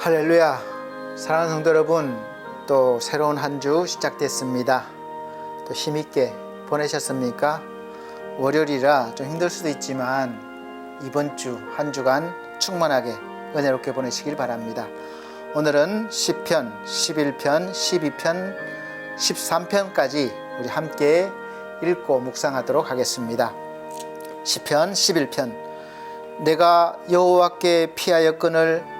할렐루야. 사랑하는 성도 여러분 또 새로운 한 주 시작됐습니다. 또 힘있게 보내셨습니까? 월요일이라 좀 힘들 수도 있지만 이번 주 한 주간 충만하게 은혜롭게 보내시길 바랍니다. 오늘은 10편 11편 12편 13편까지 우리 함께 읽고 묵상하도록 하겠습니다. 10편 11편. 내가 여호와께 피하여 끈을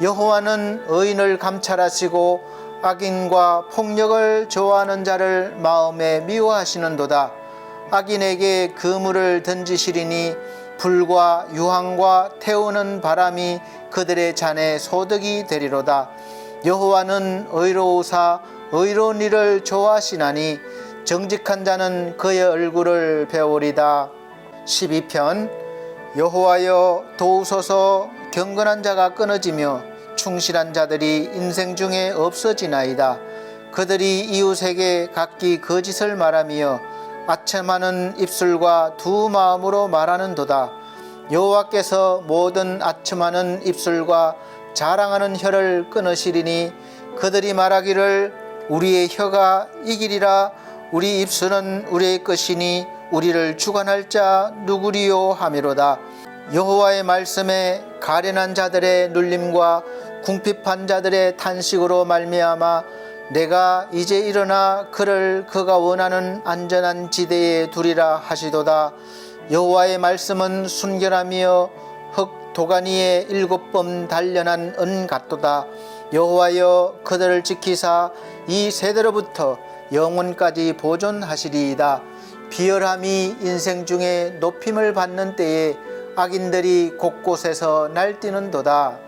여호와는 의인을 감찰하시고 악인과 폭력을 좋아하는 자를 마음에 미워하시는도다. 악인에게 그물을 던지시리니 불과 유황과 태우는 바람이 그들의 잔에 소득이 되리로다. 여호와는 의로우사 의로운 일을 좋아하시나니 정직한 자는 그의 얼굴을 배우리다. 12편 여호와여 도우소서 경건한 자가 끊어지며 충실한 자들이 인생 중에 없어지나이다. 그들이 이웃에게 각기 거짓을 말하며 아첨하는 입술과 두 마음으로 말하는도다. 여호와께서 모든 아첨하는 입술과 자랑하는 혀를 끊으시리니 그들이 말하기를 우리의 혀가 이기리라 우리 입술은 우리의 것이니 우리를 주관할 자 누구리요 하미로다. 여호와의 말씀에 가련한 자들의 눌림과 궁핍한 자들의 탄식으로 말미암아 내가 이제 일어나 그를 그가 원하는 안전한 지대에 두리라 하시도다. 여호와의 말씀은 순결하며 흙 도가니에 일곱 번 단련한 은 같도다. 여호와여 그들을 지키사 이 세대로부터 영원까지 보존하시리이다. 비열함이 인생 중에 높임을 받는 때에 악인들이 곳곳에서 날뛰는도다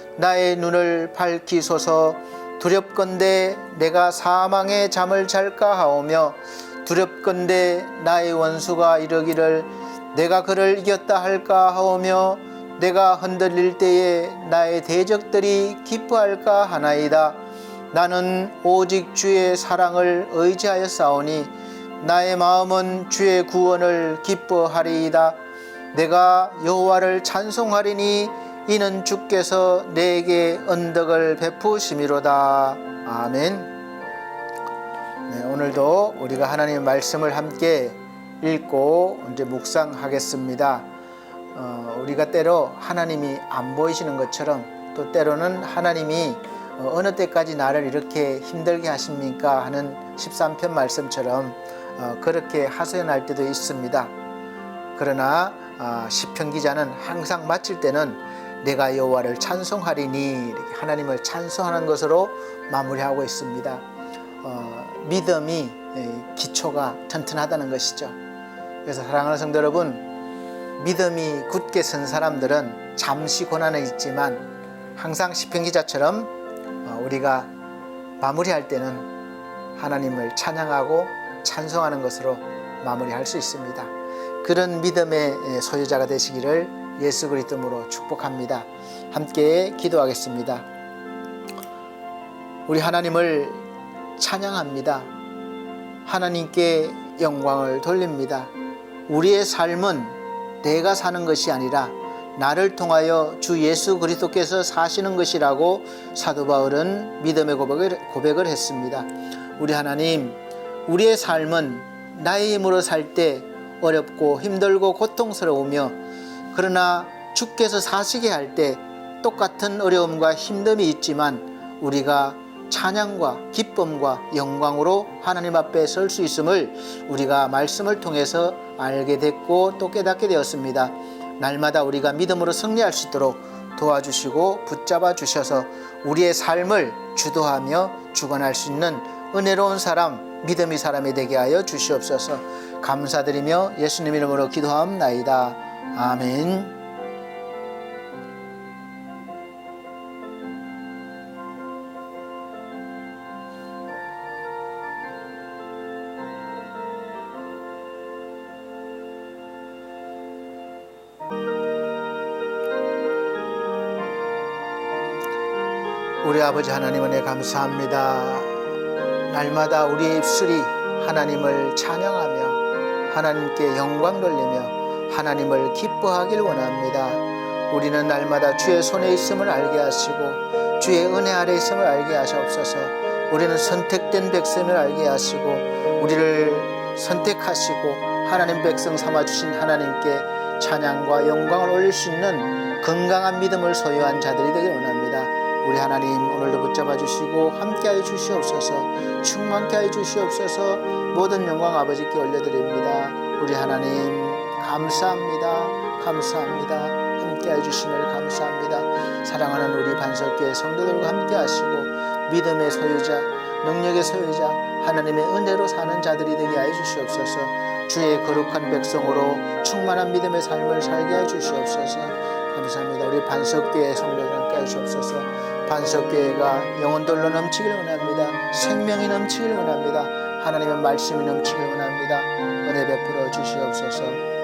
나의 눈을 밝히소서. 두렵건대 내가 사망의 잠을 잘까 하오며 두렵건대 나의 원수가 이르기를 내가 그를 이겼다 할까 하오며 내가 흔들릴 때에 나의 대적들이 기뻐할까 하나이다. 나는 오직 주의 사랑을 의지하여 싸우니 나의 마음은 주의 구원을 기뻐하리이다. 내가 여호와를 찬송하리니 이는 주께서 내게 언덕을 베푸심이로다. 아멘. 네, 오늘도 우리가 하나님의 말씀을 함께 읽고 이제 묵상하겠습니다. 어, 우리가 때로 하나님이 안 보이시는 것처럼 또 때로는 하나님이 어, 어느 때까지 나를 이렇게 힘들게 하십니까 하는 13편 말씀처럼 어, 그렇게 하소연할 때도 있습니다. 그러나 아, 시편 기자는 항상 마칠 때는 내가 여호와를 찬송하리니 하나님을 찬송하는 것으로 마무리하고 있습니다. 어, 믿음이 에, 기초가 튼튼하다는 것이죠. 그래서 사랑하는 성도 여러분, 믿음이 굳게 선 사람들은 잠시 고난은 있지만 항상 시편 기자처럼 어, 우리가 마무리할 때는 하나님을 찬양하고 찬송하는 것으로 마무리할 수 있습니다. 그런 믿음의 소유자가 되시기를 예수 그리스도로 축복합니다. 함께 기도하겠습니다. 우리 하나님을 찬양합니다. 하나님께 영광을 돌립니다. 우리의 삶은 내가 사는 것이 아니라 나를 통하여 주 예수 그리스도께서 사시는 것이라고 사도 바울은 믿음의 고백을, 고백을 했습니다. 우리 하나님, 우리의 삶은 나의 힘으로 살 때 어렵고 힘들고 고통스러우며 그러나 주께서 사시게 할 때 똑같은 어려움과 힘듦이 있지만 우리가 찬양과 기쁨과 영광으로 하나님 앞에 설 수 있음을 우리가 말씀을 통해서 알게 됐고 또 깨닫게 되었습니다. 날마다 우리가 믿음으로 승리할 수 있도록 도와주시고 붙잡아 주셔서 우리의 삶을 주도하며 주관할 수 있는 은혜로운 사람, 믿음의 사람이 되게 하여 주시옵소서. 감사드리며 예수님 이름으로 기도하옵나이다. 아멘. 우리 아버지 하나님 은혜 감사합니다. 날마다 우리의 입술이 하나님을 찬양하며 하나님께 영광 돌리며 하나님을 기뻐하길 원합니다. 우리는 날마다 주의 손에 있음을 알게 하시고 주의 은혜 아래 있음을 알게 하시옵소서. 우리는 선택된 백성을 알게 하시고 우리를 선택하시고 하나님 백성 삼아 주신 하나님께 찬양과 영광을 올릴 수 있는 건강한 믿음을 소유한 자들이 되길 원합니다. 우리 하나님 오늘도 붙잡아 주시고 함께하여 주시옵소서 충만케 하여 주시옵소서 모든 영광 아버지께 올려드립니다 우리 하나님 감사합니다 감사합니다 함께하여 주심을 감사합니다 사랑하는 우리 반석교회 성도들과 함께 하시고 믿음의 소유자 능력의 소유자 하나님의 은혜로 사는 자들이 되게 하여 주시옵소서 주의 거룩한 백성으로 충만한 믿음의 삶을 살게 하여 주시옵소서 감사합니다. 우리 반석교회 성도들 함께 하시옵소서. 반석교회가 영혼들로 넘치길 원합니다. 생명이 넘치길 원합니다. 하나님의 말씀이 넘치길 원합니다. 은혜 베풀어 주시옵소서.